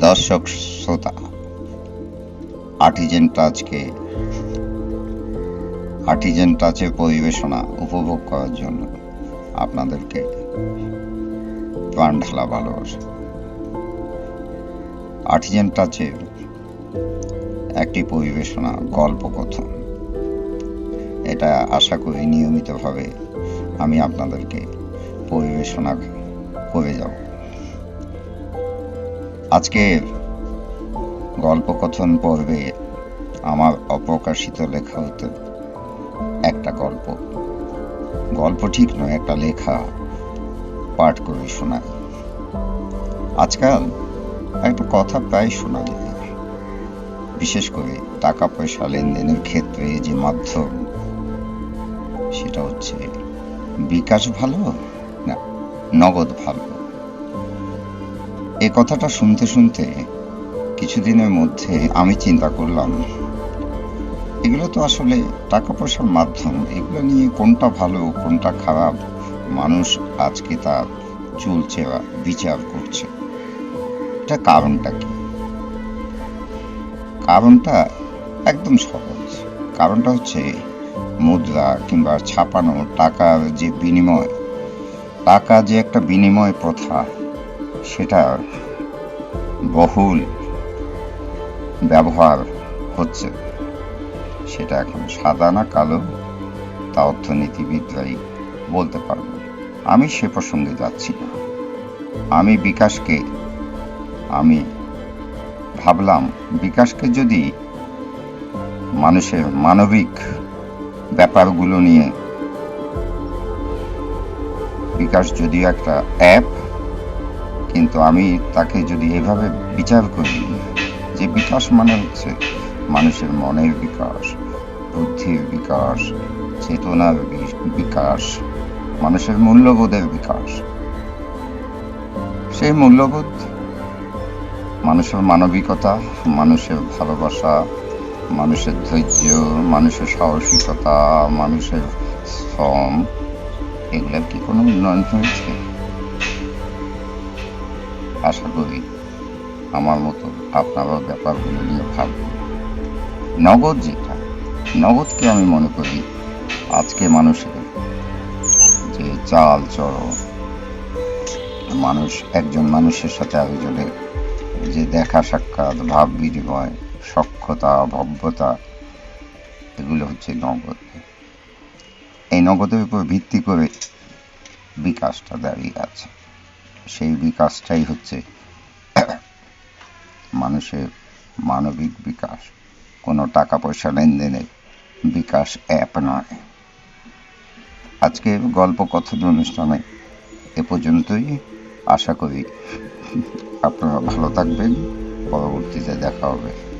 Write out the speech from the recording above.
দর্শক, শ্রোতা artisan টাচকে artisan টাচের পরিবেশনা উপভোগ করার জন্য আপনাদেরকে প্রাণ ঢালা ভালোবাসা। আর্টিজেন টাচে একটি পরিবেশনা গল্প কথন এটা আশা করি নিয়মিতভাবে আমি আপনাদেরকে পরিবেশনা করে যাব। আজকে গল্পকথন পর্বে আমার অপ্রকাশিত লেখা হতে একটা গল্প। গল্প ঠিক নয়, একটা লেখা পাঠ করে শোনায় আজকাল একটা কথা প্রায় শোনা যায়। বিশেষ করে টাকা পয়সা লেনদেনের ক্ষেত্রে যে মাধ্যম, সেটা হচ্ছে বিকাশ ভালো না নগদ ভালো? এ কথাটা শুনতে শুনতে কিছুদিনের মধ্যে আমি চিন্তা করলাম, এগুলো তো আসলে টাকা পয়সার মাধ্যম, এগুলো নিয়ে কোনটা ভালো, কোনটা খারাপ, মানুষ আজকে তা চলছে বা বিচার করছে। এটা কারণটা কি? কারণটা একদম সহজ। কারণটা হচ্ছে মুদ্রা কিংবা ছাপানো টাকার যে বিনিময়, টাকা যে একটা বিনিময় প্রথা সেটা বহুল ব্যবহার হচ্ছে। সেটা এখন সাদা না কালো, তা অর্থনীতিবিদরাই বলতে পারবে আমি সে প্রসঙ্গে যাচ্ছি না। আমি বিকাশকে, আমি ভাবলাম বিকাশকে যদি মানুষের মানবিক ব্যাপারগুলো নিয়ে বিকাশ যদিও একটা অ্যাপ কিন্তু আমি তাকে যদি এভাবে বিচার করি, যে বিকাশ মানে হচ্ছে মানুষের মনের বিকাশ, বুদ্ধির বিকাশ, চেতনার বিকাশ, মানুষের মূল্যবোধের বিকাশ। সেই মূল্যবোধ মানুষের মানবিকতা, মানুষের ভালোবাসা, মানুষের ধৈর্য, মানুষের সাহসিকতা, মানুষের শ্রম, এগুলোর কি কোনো উন্নয়ন হয়েছে? আশা করি আমার মতো আপনারাও ব্যাপারগুলো নিয়ে ভাববেন। নগদ যেটা, নগদকে আমি মনে করি আজকে মানুষের যে চাল চরণ মানুষ, একজন মানুষের সাথে আরেকজনের যে দেখা সাক্ষাৎ, ভাব বিনিময়, সক্ষতা, ভব্যতা, এগুলো হচ্ছে নগদ। এই নগদের উপর ভিত্তি করে বিকাশটা দাঁড়িয়ে আছে। সেই বিকাশটাই হচ্ছে মানুষের মানবিক বিকাশ। কোনো টাকা পয়সা লেনদেনের বিকাশ অ্যাপ নয়। আজকে গল্প কথন অনুষ্ঠানে এ পর্যন্তই। আশা করি আপনারা ভালো থাকবেন। পরবর্তীতে দেখা হবে।